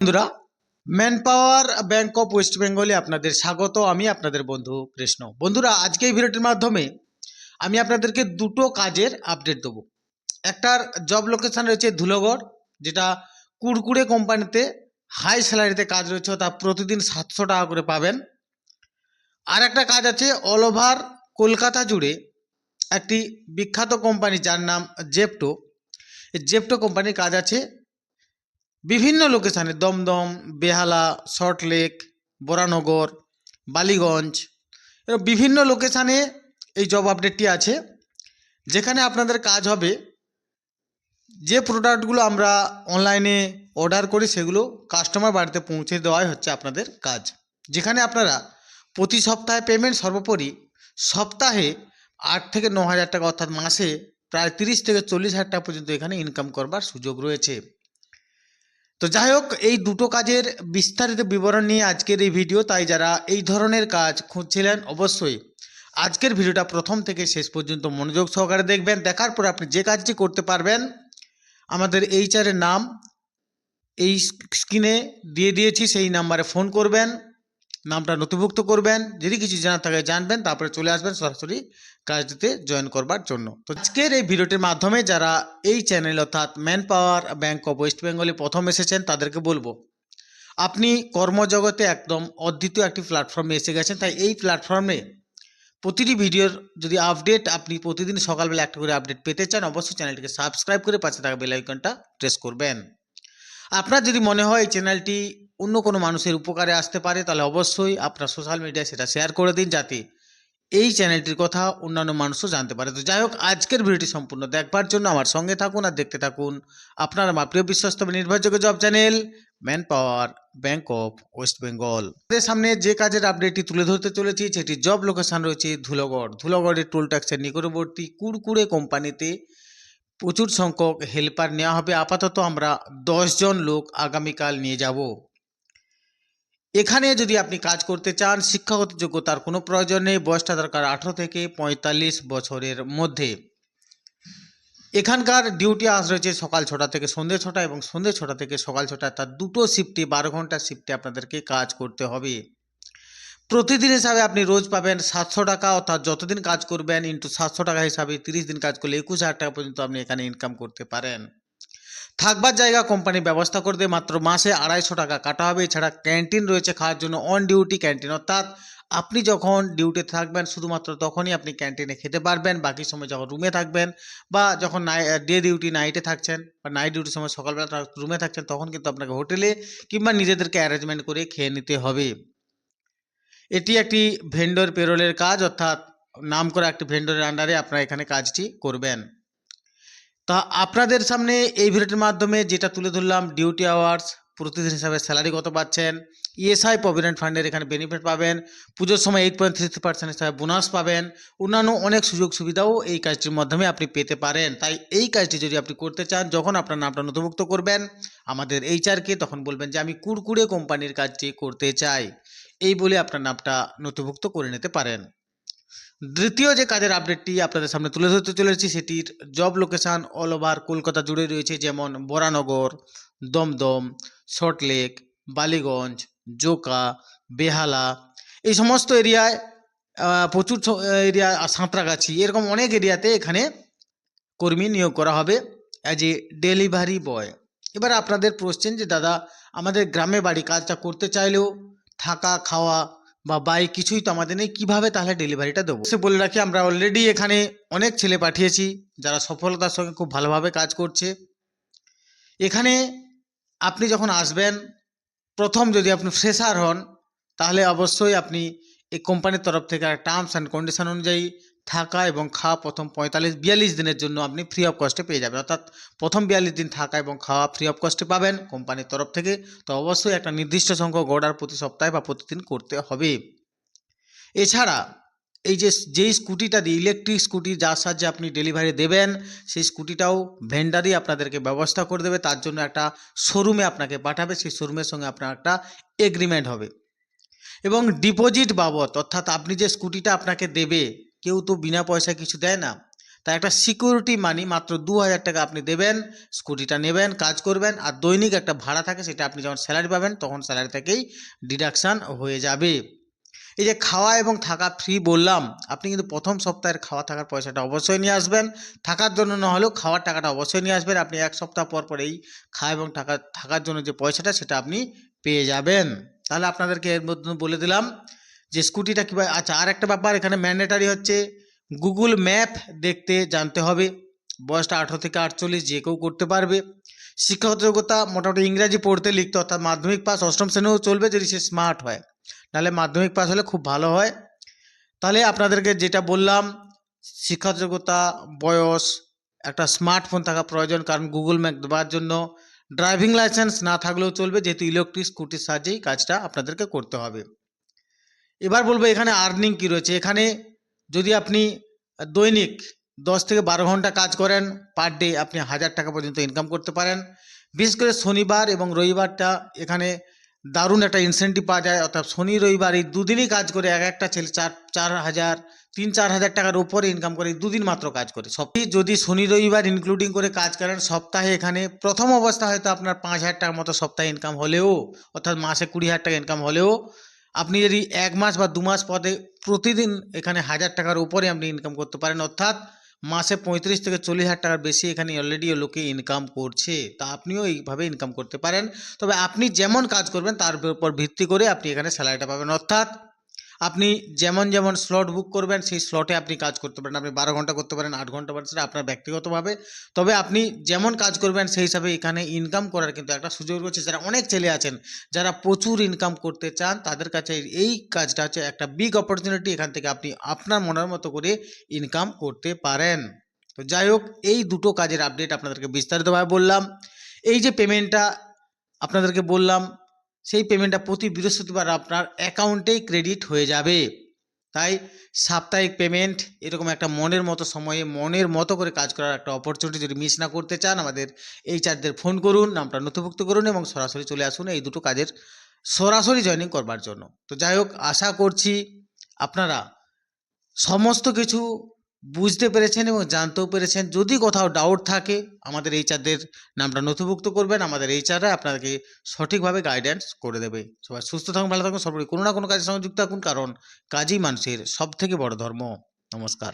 বন্ধুরা man power bank of west বেঙ্গলে আপনাদের স্বাগত। আমি আপনাদের বন্ধু কৃষ্ণ। বন্ধুরা, আজকে এই ভিডিওটির মাধ্যমে আমি আপনাদেরকে দুটো কাজের আপডেট দেবো। একটার জব লোকেশান রয়েছে ধুলোগড়, যেটা কুড়কুড়ে কোম্পানিতে হাই স্যালারিতে কাজ রয়েছে, তা প্রতিদিন সাতশো টাকা করে পাবেন। আর একটা কাজ আছে অল ওভার কলকাতা জুড়ে একটি বিখ্যাত কোম্পানি যার নাম জেপটো জেপটো কোম্পানির কাজ আছে বিভিন্ন লোকেশানে দমদম, বেহালা সল্টলেক বরানগর, বালিগঞ্জ, এরকম বিভিন্ন লোকেশানে এই জব আপডেটটি আছে। যেখানে আপনাদের কাজ হবে, যে প্রোডাক্টগুলো আমরা অনলাইনে অর্ডার করি, সেগুলো কাস্টমার বাড়িতে পৌঁছে দেওয়াই হচ্ছে আপনাদের কাজ। যেখানে আপনারা প্রতি সপ্তাহে পেমেন্ট সর্বোপরি সপ্তাহে আট থেকে ন হাজার টাকা অর্থাৎ মাসে প্রায় তিরিশ থেকে চল্লিশ হাজার টাকা পর্যন্ত এখানে ইনকাম করবার সুযোগ রয়েছে। তো যাই হোক এই দুটো কাজের বিস্তারিত বিবরণ নিয়ে আজকের এই ভিডিও তাই যারা এই ধরনের কাজ খুঁজছিলেন অবশ্যই আজকের ভিডিওটা প্রথম থেকে শেষ পর্যন্ত মনোযোগ সহকারে দেখবেন। দেখার পর আপনি যে কাজটি করতে পারবেন, আমাদের এইচআরের নাম এই স্ক্রিনে দিয়ে দিয়েছি, সেই নাম্বারে ফোন করবেন। নামটা নথিভুক্ত করবেন, যদি কিছু জানার থাকে জানবেন, তারপরে চলে আসবেন সরাসরি কাজটিতে জয়েন করবার জন্য। তো আজকের এই ভিডিওটির মাধ্যমে যারা এই চ্যানেল অর্থাৎ man power bank of west বেঙ্গলে প্রথম এসেছেন, তাদেরকে বলব, আপনি কর্মজগতে একদম অদ্বিতীয় একটি প্ল্যাটফর্মে এসে গেছেন, তাই এই প্ল্যাটফর্মে প্রতিটি ভিডিওর যদি আপডেট আপনি প্রতিদিন সকালবেলা একটা করে আপডেট পেতে চান, অবশ্যই চ্যানেলটিকে সাবস্ক্রাইব করে পাশে থাকা বেল আইকনটা প্রেস করবেন। আপনার যদি মনে হয় এই চ্যানেলটি অন্য কোনো মানুষের উপকারে আসতে পারে, তাহলে অবশ্যই আপনার সোশ্যাল মিডিয়ায় সেটা শেয়ার করে দিন যাতে এই চ্যানেলটির কথা অন্যান্য মানুষও জানতে পারে। তো যাই হোক, আজকের ভিডিওটি সম্পূর্ণ দেখবার জন্য আমার সঙ্গে থাকুন আর দেখতে থাকুন আপনার আমার প্রিয় বিশ্বস্ত নির্ভরযোগ্য job channel man power bank of west Bengal আমাদের সামনে যে কাজের আপডেটটি তুলে ধরতে চলেছি, সেটি জব লোকেশন রয়েছে ধুলগড়। ধুলগড়ের টোল ট্যাক্সের নিকটবর্তী কুড়কুড়ে কোম্পানিতে প্রচুর সংখ্যক হেল্পার নেওয়া হবে। আপাতত আমরা জন লোক আগামীকাল নিয়ে যাব। এখানে যদি আপনি কাজ করতে চান, শিক্ষাগত যোগ্যতার কোনো প্রয়োজন নেই, বয়সটা দরকার আঠেরো থেকে পঁয়তাল্লিশ বছরের মধ্যে। এখানকার ডিউটি আস রয়েছে সকাল ছটা থেকে সন্ধ্যে ছটা এবং সন্ধ্যে ছটা থেকে সকাল ছটা, তার দুটো শিফটে, বারো ঘণ্টা শিফটে আপনাদেরকে কাজ করতে হবে। প্রতিদিন হিসাবে আপনি রোজ পাবেন সাতশো টাকা, অর্থাৎ যতদিন কাজ করবেন, ইন্টু সাতশো টাকা হিসাবে তিরিশ দিন কাজ করলে একুশ হাজার টাকা পর্যন্ত আপনি এখানে ইনকাম করতে পারেন। থাকবার জায়গা কোম্পানি ব্যবস্থা করে মাত্র মাসে আড়াইশো টাকা কাটা হবে। এছাড়া ক্যান্টিন রয়েছে খাওয়ার জন্য। অন ডিউটি ক্যান্টিন অর্থাৎ আপনি যখন ডিউটিতে থাকবেন, শুধুমাত্র তখনই আপনি ক্যান্টিনে খেতে পারবেন। বাকি সময় যখন রুমে থাকবেন বা যখন ডে ডিউটি নাইটে থাকছেন বা নাইট ডিউটির সময় সকালবেলা রুমে থাকছেন, তখন কিন্তু আপনাকে হোটেলে কিংবা নিজেদেরকে অ্যারেঞ্জমেন্ট করে খেয়ে নিতে হবে। এটি একটি ভেন্ডর পেরোলের কাজ, অর্থাৎ নাম করা একটি ভেন্ডরের আন্ডারে আপনারা এখানে কাজটি করবেন। তা আপনাদের সামনে এই ভিডিওটির মাধ্যমে যেটা তুলে ধরলাম ডিউটি আওয়ার্স প্রতিদিন হিসাবে স্যালারি কত পাচ্ছেন ইএসআই প্রভিডেন্ট ফান্ডের এখানে বেনিফিট পাবেন, পুজোর সময় এইট পয়েন্ট থ্রি পার্সেন্ট হিসাবে বোনাস পাবেন, অন্যান্য অনেক সুযোগ সুবিধাও এই কাজটির মাধ্যমে আপনি পেতে পারেন। তাই এই কাজটি যদি আপনি করতে চান, যখন আপনার নামটা নথিভুক্ত করবেন, আমাদের এইচআরকে তখন বলবেন যে, আমি কুড়কুড়ে কোম্পানির কাজটি করতে চাই। এই বলে আপনার নামটা নথিভুক্ত করে নিতে পারেন। দ্বিতীয় যে কাজের আপডেটটি আপনাদের সামনে তুলে ধরতে চলেছি, সেটির job location all over Kolkata জুড়ে রয়েছে, যেমন বরানগর, দমদম সল্টলেক বালিগঞ্জ, জোকা, বেহালা। এই সমস্ত এরিয়ায় প্রচুর এরিয়া সাঁতরাগাছি। এরকম অনেক এরিয়াতে এখানে কর্মী নিয়োগ করা হবে অ্যাজ এ ডেলিভারি বয় এবার আপনাদের প্রশ্ন যে, দাদা, আমাদের গ্রামে বাড়ি কাজটা করতে চাইলেও থাকা, খাওয়া বা বাইক কিছুই তো আমাদের নেই, কীভাবে তাহলে ডেলিভারিটা দেবো? সে বলে রাখি, আমরা অলরেডি এখানে অনেক ছেলে পাঠিয়েছি, যারা সফলতার সঙ্গে খুব ভালোভাবে কাজ করছে। এখানে আপনি যখন আসবেন, প্রথম যদি আপনি ফ্রেশার হন, তাহলে অবশ্যই আপনি এই কোম্পানির তরফ থেকে টার্মস অ্যান্ড কন্ডিশন অনুযায়ী থাকা এবং খাওয়া প্রথম পঁয়তাল্লিশ, বিয়াল্লিশ দিনের জন্য আপনি ফ্রি অফ কস্টে পেয়ে যাবেন। অর্থাৎ প্রথম বিয়াল্লিশ দিন থাকা এবং খাওয়া ফ্রি অফ কস্টে পাবেন কোম্পানির তরফ থেকে। তো অবশ্যই একটা নির্দিষ্ট সংখ্যক অর্ডার প্রতি সপ্তাহে বা প্রতিদিন করতে হবে। এছাড়া এই যে যেই স্কুটিটা দিয়ে ইলেকট্রিক স্কুটি যার সাহায্যে আপনি ডেলিভারি দেবেন, সেই স্কুটিটাও ভেন্ডারই আপনাদেরকে ব্যবস্থা করে দেবে। তার জন্য একটা শোরুমে আপনাকে পাঠাবে। সেই শোরুমের সঙ্গে আপনার একটা এগ্রিমেন্ট হবে। এবং ডিপোজিট বাবদ, অর্থাৎ আপনি যে স্কুটিটা আপনাকে দেবে কেউ তো বিনা পয়সা কিছু দেয় না। তাই একটা সিকিউরিটি মানি মাত্র দু হাজার টাকা আপনি দেবেন স্কুটিটা নেবেন, কাজ করবেন, আর দৈনিক একটা ভাড়া থাকে সেটা আপনি যখন স্যালারি পাবেন তখন স্যালারি থেকেই ডিডাকশান হয়ে যাবে। এই যে খাওয়া এবং থাকা ফ্রি বললাম, আপনি কিন্তু প্রথম সপ্তাহের খাওয়া থাকার পয়সাটা অবশ্যই নিয়ে আসবেন। থাকার জন্য না হলেও খাওয়ার টাকাটা অবশ্যই নিয়ে আসবেন। আপনি এক সপ্তাহ পর পর এই খাওয়া এবং টাকা থাকার জন্য যে পয়সাটা সেটা আপনি পেয়ে যাবেন। তাহলে আপনাদেরকে এর মধ্যে বলে দিলাম যে স্কুটিটা কীভাবে আচ্ছা আর একটা ব্যাপার, এখানে ম্যান্ডেটারি হচ্ছে গুগল ম্যাপ দেখতে জানতে হবে। বয়সটা আঠেরো থেকে আটচল্লিশ, যে কেউ করতে পারবে। শিক্ষাগত যোগ্যতা মোটামুটি ইংরাজি পড়তে লিখতে, অর্থাৎ মাধ্যমিক পাস, অষ্টম শ্রেণীও চলবে যদি সে স্মার্ট হয়। নাহলে মাধ্যমিক পাস হলে খুব ভালো হয়। তাহলে আপনাদেরকে যেটা বললাম, শিক্ষাগত যোগ্যতা, বয়স, একটা স্মার্টফোন থাকা প্রয়োজন, কারণ গুগল ম্যাপ দেওয়ার জন্য ড্রাইভিং লাইসেন্স না থাকলেও চলবে, যেহেতু ইলেকট্রিক স্কুটির সাহায্যেই কাজটা আপনাদেরকে করতে হবে। এবার বলব এখানে আর্নিং কী রয়েছে? এখানে যদি আপনি দৈনিক দশ থেকে বারো ঘণ্টা কাজ করেন পার ডে আপনি হাজার টাকা পর্যন্ত ইনকাম করতে পারেন। বিশেষ করে শনিবার এবং রবিবারটা এখানে দারুণ একটা ইনসেন্টিভ পাওয়া যায়। অর্থাৎ শনি, রবিবার এই দুদিনই কাজ করে এক একটা ছেলে চার চার হাজার, তিন, চার হাজার টাকার উপরে ইনকাম করে, দুদিন মাত্র কাজ করে। সবই যদি শনি, রবিবার ইনক্লুডিং করে কাজ করেন, সপ্তাহে এখানে প্রথম অবস্থা হয়তো আপনার পাঁচ হাজার টাকার মতো সপ্তাহে ইনকাম হলেও, অর্থাৎ মাসে কুড়ি হাজার টাকা ইনকাম হলেও আপনি যদি এক মাস বা দু মাস পদে প্রতিদিন এখানে হাজার টাকার উপরে আপনি ইনকাম করতে পারেন, অর্থাৎ মাসে পঁয়ত্রিশ থেকে চল্লিশ হাজার টাকার বেশি এখানে অলরেডি লোকে ইনকাম করছে, তা আপনিও এইভাবে ইনকাম করতে পারেন। তবে আপনি যেমন কাজ করবেন, তার উপর ভিত্তি করে আপনি এখানে স্যালারিটা পাবেন। অর্থাৎ আপনি যেমন যেমন স্লট বুক করবেন, সেই স্লটে আপনি কাজ করতে পারেন। আপনি বারো ঘণ্টা করতে পারেন, আট ঘণ্টা পারেন, সেটা আপনার ব্যক্তিগতভাবে। তবে আপনি যেমন কাজ করবেন, সেই হিসাবে এখানে ইনকাম করার কিন্তু একটা সুযোগ রয়েছে। যারা অনেক ছেলে আছেন, যারা প্রচুর ইনকাম করতে চান, তাদের কাছে এই কাজটা হচ্ছে একটা বিগ অপরচুনিটি এখান থেকে আপনি আপনার মনের মতো করে ইনকাম করতে পারেন। তো যাই হোক, এই দুটো কাজের আপডেট আপনাদেরকে বিস্তারিতভাবে বললাম। এই যে পেমেন্টটা আপনাদেরকে বললাম সেই পেমেন্টটা প্রতি বৃহস্পতিবার আপনার অ্যাকাউন্টেই ক্রেডিট হয়ে যাবে। তাই সাপ্তাহিক পেমেন্ট এরকম একটা মনের মতো সময়ে মনের মতো করে কাজ করার একটা অপরচুনিটি যদি মিস না করতে চান, আমাদের এই চার্জদের ফোন করুন, নামটা নথিভুক্ত করুন এবং সরাসরি চলে আসুন এই দুটো কাজের সরাসরি জয়েনিং করবার জন্য। তো যাই হোক, আশা করছি আপনারা সমস্ত কিছু বুঝতে পেরেছেন এবং জানতেও পেরেছেন। যদি কোথাও ডাউট থাকে, আমাদের এইচআরদের নামটা নথিভুক্ত করবেন, আমাদের এইচআররা আপনাদেরকে সঠিকভাবে গাইডেন্স করে দেবে। সবাই সুস্থ থাকুন, ভালো থাকুন, সর্বোপরি কোনো না কোনো কাজের সঙ্গে যুক্ত থাকুন, কারণ কাজই মানুষের সব থেকে বড় ধর্ম। নমস্কার।